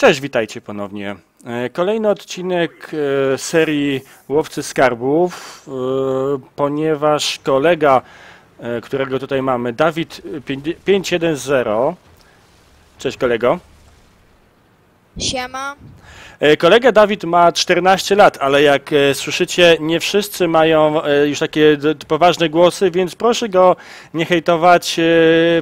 Cześć, witajcie ponownie. E, Kolejny odcinek e, serii Łowcy Skarbów, e, ponieważ kolega, którego tutaj mamy, Dawid 510. Cześć kolego. Siema. E, Kolega Dawid ma 14 lat, ale jak e, słyszycie, nie wszyscy mają e, już takie poważne głosy, więc proszę go nie hejtować,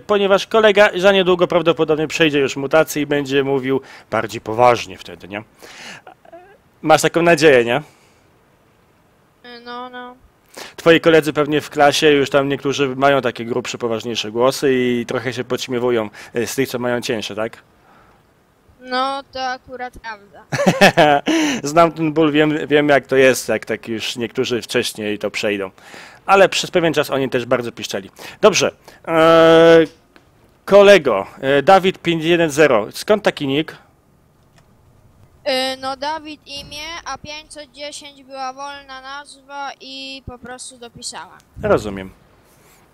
ponieważ kolega za niedługo prawdopodobnie przejdzie już mutację i będzie mówił bardziej poważnie wtedy, nie? Masz taką nadzieję, nie? No, no. Twoi koledzy pewnie w klasie już tam niektórzy mają takie grubsze, poważniejsze głosy i trochę się podśmiewują z tych, co mają cięższe, tak? No, to akurat prawda. Znam ten ból, wiem, wiem jak to jest, jak tak już niektórzy wcześniej to przejdą. Ale przez pewien czas oni też bardzo piszczeli. Dobrze. Eee, kolego, e, Dawid 510, skąd taki nick? Y, No, Dawid imię, a 510 była wolna nazwa i po prostu dopisałem. Rozumiem.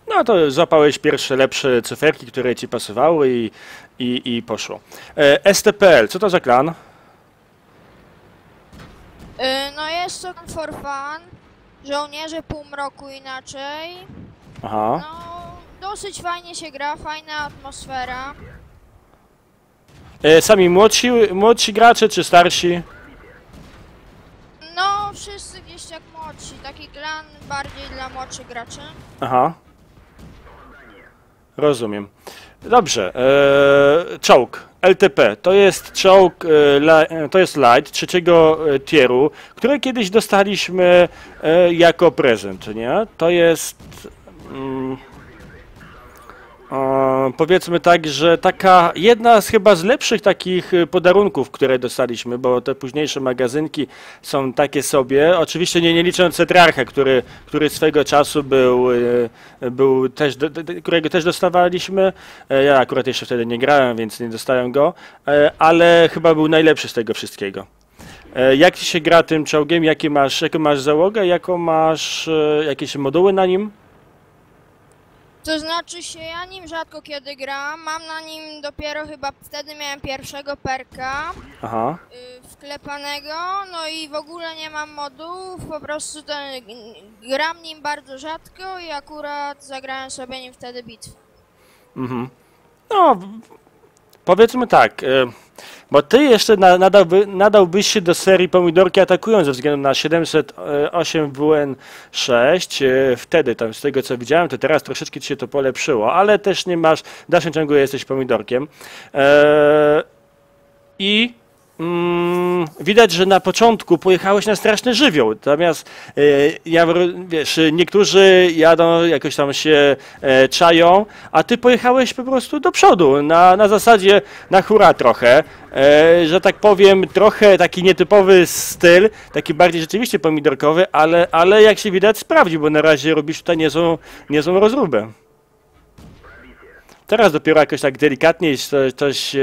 No to złapałeś pierwsze lepsze cyferki, które ci pasowały i, i, i poszło. E, STPL, co to za klan? Y, No, jest to for fun. Żołnierze półmroku inaczej. Aha. No, dosyć fajnie się gra, fajna atmosfera. E, sami młodsi, młodsi gracze czy starsi? No, wszyscy gdzieś jak młodsi. Taki klan bardziej dla młodszych graczy. Aha. Rozumiem. Dobrze. E, czołg. LTP. To jest czołg, e, e, to jest light trzeciego e, tieru, który kiedyś dostaliśmy e, jako prezent, nie? To jest... Mm, powiedzmy tak, że taka jedna z chyba z lepszych takich e, podarunków, które dostaliśmy, bo te późniejsze magazynki są takie sobie. Oczywiście nie, nie licząc Cetrarcha, który, który swego czasu był, e, był też, którego też dostawaliśmy. E, Ja akurat jeszcze wtedy nie grałem, więc nie dostałem go, e, ale chyba był najlepszy z tego wszystkiego. E, Jak się gra tym czołgiem? Jakie masz, jaką masz załogę? Jaką masz jakieś moduły na nim? To znaczy się, ja nim rzadko kiedy gram, mam na nim dopiero chyba wtedy miałem pierwszego perka Aha. y, wklepanego, no i w ogóle nie mam modułów, po prostu ten, gram nim bardzo rzadko i akurat zagrałem sobie nim wtedy bitwę. Mhm. No, w- powiedzmy tak, e, bo ty jeszcze na, nadałby, nadałbyś się do serii Pomidorki Atakują ze względu na 708 WN6. e, Wtedy, tam z tego co widziałem, to teraz troszeczkę ci się to polepszyło, ale też nie masz, w dalszym ciągu jesteś Pomidorkiem. E, I widać, że na początku pojechałeś na straszny żywioł, natomiast e, ja, wiesz, niektórzy jadą, jakoś tam się e, czają, a ty pojechałeś po prostu do przodu, na, na zasadzie na hura trochę, e, że tak powiem, trochę taki nietypowy styl, taki bardziej rzeczywiście pomidorkowy, ale, ale jak się widać sprawdzi, bo na razie robisz tutaj niezłą, niezłą rozróbę. Teraz dopiero jakoś tak delikatniej coś, coś e,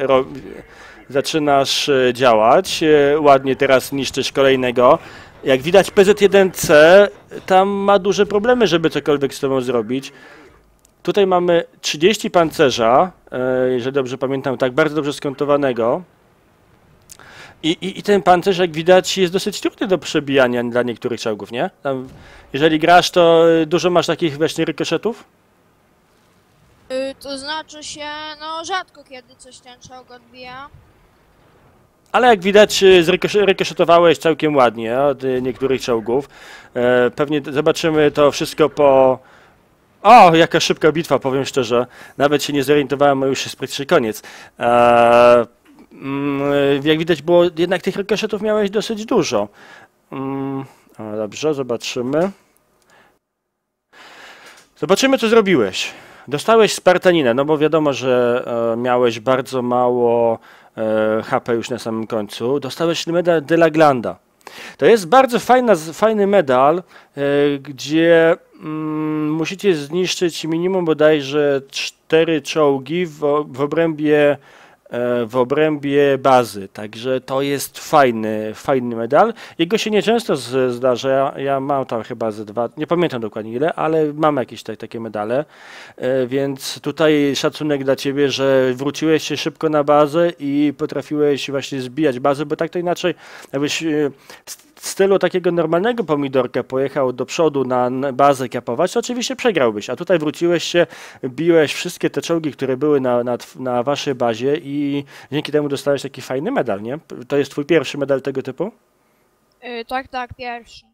ro, zaczynasz e, działać. E, ładnie teraz niszczysz kolejnego. Jak widać PZ1C tam ma duże problemy, żeby cokolwiek z tobą zrobić. Tutaj mamy 30 pancerza, e, jeżeli dobrze pamiętam, tak bardzo dobrze skontowanego. I, i, I ten pancerz, jak widać, jest dosyć trudny do przebijania dla niektórych czołgów, nie? Tam, jeżeli grasz, to dużo masz takich właśnie rykoszetów? Y, to znaczy się, no rzadko kiedy coś ten czołg odbija. Ale jak widać, y, rykoszetowałeś całkiem ładnie od y, niektórych czołgów. E, Pewnie zobaczymy to wszystko po. O, jaka szybka bitwa, powiem szczerze. Nawet się nie zorientowałem, a już jest praktycznie koniec. E, mm, Jak widać, było jednak tych rykoszetów miałeś dosyć dużo. Mm, Dobrze, zobaczymy. Zobaczymy, co zrobiłeś. Dostałeś Spartaninę, no bo wiadomo, że e, miałeś bardzo mało HP już na samym końcu. Dostałeś medal de la Glanda. To jest bardzo fajna, fajny medal, e, gdzie mm, musicie zniszczyć minimum bodajże cztery czołgi w, w obrębie e, w obrębie bazy, także to jest fajny, fajny medal. Jego się nieczęsto zdarza, ja, ja mam tam chyba ze dwa, nie pamiętam dokładnie ile, ale mam jakieś takie medale, e, więc tutaj szacunek dla Ciebie, że wróciłeś się szybko na bazę i potrafiłeś właśnie zbijać bazę, bo tak to inaczej, jakbyś e, stylu takiego normalnego pomidorka pojechał do przodu na bazę kapować, to oczywiście przegrałbyś, a tutaj wróciłeś się, biłeś wszystkie te czołgi, które były na, na, na waszej bazie i dzięki temu dostałeś taki fajny medal, nie? To jest twój pierwszy medal tego typu? Y, tak, tak, pierwszy.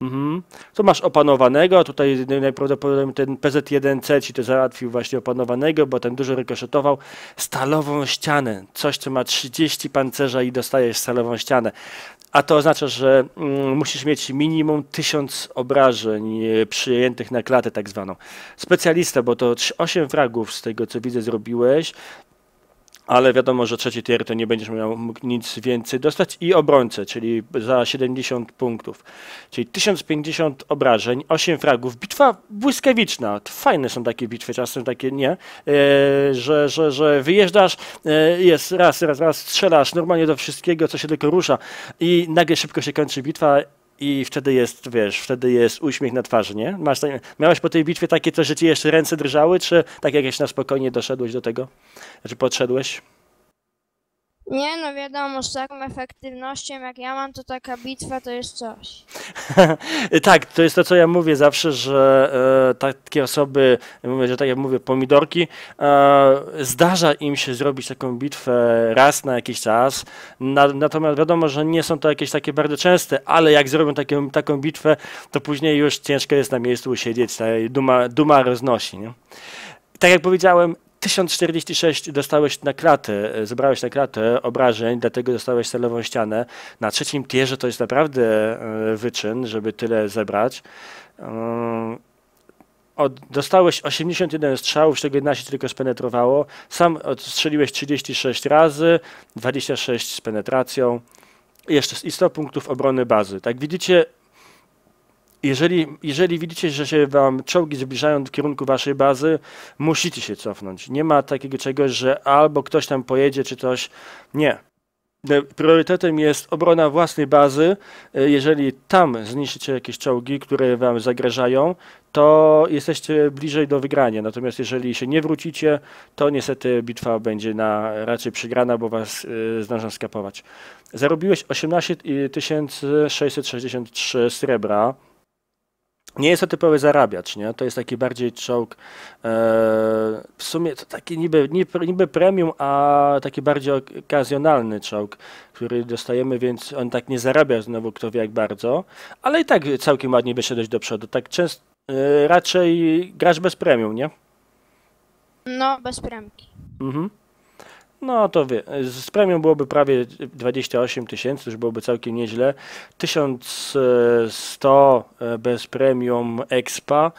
Mhm. To masz opanowanego, tutaj najprawdopodobniej ten PZ1C ci to załatwił właśnie opanowanego, bo ten dużo rykoszetował. Stalową ścianę, coś co ma 30 pancerza i dostajesz stalową ścianę. A to oznacza, że mm, musisz mieć minimum 1000 obrażeń e, przyjętych na klatę tak zwaną. Specjalista, bo to 8 fragów z tego co widzę zrobiłeś, ale wiadomo, że trzeci tier to nie będziesz miał nic więcej dostać i obrońcę, czyli za 70 punktów. Czyli 1050 obrażeń, 8 fragów. Bitwa błyskawiczna. Fajne są takie bitwy, czasem takie nie, e, że, że, że wyjeżdżasz, e, jest raz, raz, raz, strzelasz normalnie do wszystkiego, co się tylko rusza i nagle szybko się kończy bitwa i wtedy jest, wiesz, wtedy jest uśmiech na twarzy, nie? Masz, tak- miałeś po tej bitwie takie coś, że ci jeszcze ręce drżały, czy tak jakieś na spokojnie doszedłeś do tego? Znaczy podszedłeś? Nie no wiadomo, z taką efektywnością jak ja mam, to taka bitwa to jest coś. tak, to jest to, co ja mówię zawsze, że e, takie osoby, mówię, że tak jak mówię, pomidorki, e, zdarza im się zrobić taką bitwę raz na jakiś czas, na, natomiast wiadomo, że nie są to jakieś takie bardzo częste, ale jak zrobią takie, taką bitwę, to później już ciężko jest na miejscu usiedzieć, ta duma, duma roznosi, nie? Tak jak powiedziałem, 1046 dostałeś na klatę, e, zebrałeś na klatę obrażeń, dlatego dostałeś celową ścianę. Na trzecim tierze to jest naprawdę e, wyczyn, żeby tyle zebrać. Ym, Od, dostałeś 81 strzałów, z czego 11 tylko spenetrowało. Sam odstrzeliłeś 36 razy, 26 z penetracją. Jeszcze i 100 punktów obrony bazy. Tak widzicie, jeżeli, jeżeli widzicie, że się wam czołgi zbliżają w kierunku waszej bazy, musicie się cofnąć. Nie ma takiego czegoś, że albo ktoś tam pojedzie, czy coś. Nie. E, Priorytetem jest obrona własnej bazy. E, Jeżeli tam zniszczycie jakieś czołgi, które wam zagrażają, to jesteście bliżej do wygrania. Natomiast jeżeli się nie wrócicie, to niestety bitwa będzie na raczej przegrana, bo was y, zdążą skapować. Zarobiłeś 18 663 srebra. Nie jest to typowy zarabiacz, nie? To jest taki bardziej czołg, e, w sumie to taki niby, niby, niby premium, a taki bardziej okazjonalny czołg, który dostajemy, więc on tak nie zarabia znowu kto wie jak bardzo, ale i tak całkiem ładnie wyszedłeś do przodu. Tak często, e, raczej grasz bez premium, nie? No, bez premki. Mhm. No to wie, z premium byłoby prawie 28 tysięcy, już byłoby całkiem nieźle. 1100 e, bez premium expa.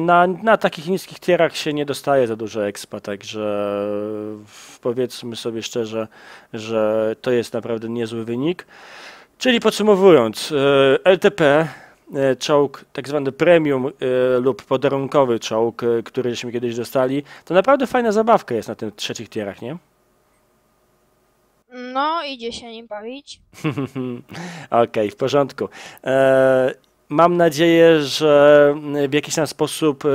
Na, na takich niskich tierach się nie dostaje za dużo expa, także powiedzmy sobie szczerze, że to jest naprawdę niezły wynik. Czyli podsumowując, e, LTP, czołg tak zwany premium e, lub podarunkowy czołg, e, który żeśmy kiedyś dostali, to naprawdę fajna zabawka jest na tych trzecich tierach, nie? No, idzie się nim bawić. Okej, w porządku. E, mam nadzieję, że w jakiś tam sposób e,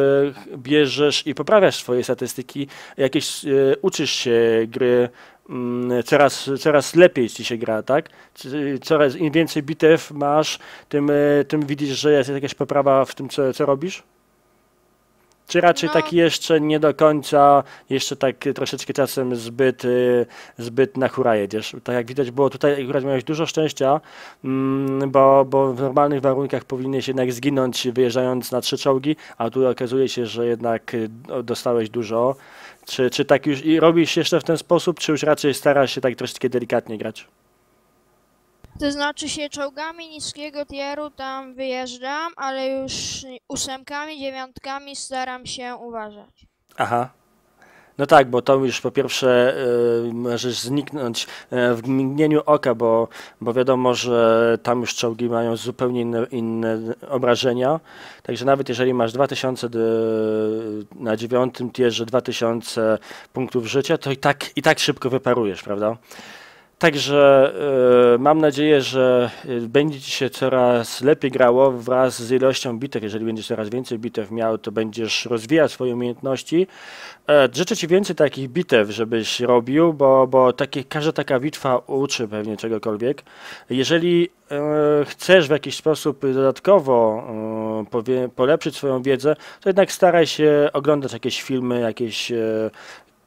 bierzesz i poprawiasz swoje statystyki, jakieś e, uczysz się gry, mm, coraz, coraz lepiej ci się gra, tak? Coraz im więcej bitew masz, tym, e, tym widzisz, że jest jakaś poprawa w tym, co, co robisz? Czy raczej No. tak jeszcze nie do końca, jeszcze tak troszeczkę czasem zbyt, y, zbyt na hura jedziesz? Tak jak widać było tutaj, akurat miałeś dużo szczęścia, mm, bo, bo w normalnych warunkach powinieneś jednak zginąć wyjeżdżając na trzy czołgi, a tu okazuje się, że jednak y, dostałeś dużo. Czy, czy tak już i robisz jeszcze w ten sposób, czy już raczej starasz się tak troszeczkę delikatnie grać? To znaczy się czołgami niskiego tieru tam wyjeżdżam, ale już ósemkami, dziewiątkami staram się uważać. Aha. No tak, bo to już po pierwsze y, możesz zniknąć y, w mgnieniu oka, bo, bo wiadomo, że tam już czołgi mają zupełnie inne, inne obrażenia. Także nawet jeżeli masz 2000 d- na dziewiątym tierze 2000 punktów życia, to i tak, i tak szybko wyparujesz, prawda? Także e, mam nadzieję, że e, będzie ci się coraz lepiej grało wraz z ilością bitew. Jeżeli będziesz coraz więcej bitew miał, to będziesz rozwijał swoje umiejętności. E, życzę ci więcej takich bitew, żebyś robił, bo, bo takie, każda taka bitwa uczy pewnie czegokolwiek. Jeżeli e, chcesz w jakiś sposób dodatkowo powie, polepszyć swoją wiedzę, to jednak staraj się oglądać jakieś filmy, jakieś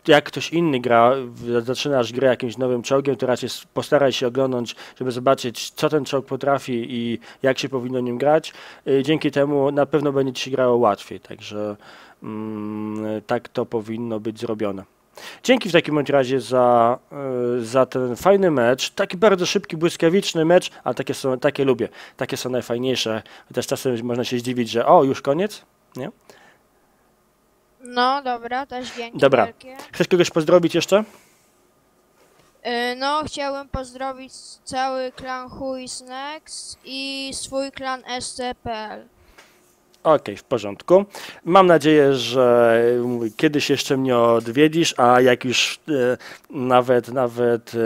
jak ktoś inny gra, zaczynasz grę jakimś nowym czołgiem, to raczej postaraj się oglądać, żeby zobaczyć, co ten czołg potrafi i jak się powinno nim grać. Y, Dzięki temu na pewno będzie ci się grało łatwiej, także mm, tak to powinno być zrobione. Dzięki w takim razie za, y, za ten fajny mecz. Taki bardzo szybki, błyskawiczny mecz, ale takie, są, takie lubię. Takie są najfajniejsze. Chociaż czasem można się zdziwić, że o, już koniec. No dobra, też dzięki Dobra. wielkie. Chcesz kogoś pozdrowić jeszcze? Y, No, chciałem pozdrowić cały klan Huisnex i swój klan SCPL. Okej, w porządku. Mam nadzieję, że mm, kiedyś jeszcze mnie odwiedzisz, a jak już e, nawet nawet e,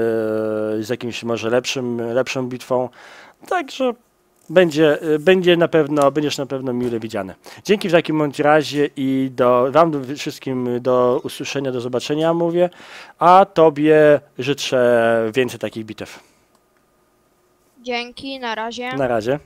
z jakimś może lepszym, lepszą bitwą, także będzie, e, będzie na pewno, będziesz na pewno mile widziany. Dzięki w takim bądź razie i do, wam wszystkim do usłyszenia, do zobaczenia mówię, a tobie życzę więcej takich bitew. Dzięki, na razie. Na razie.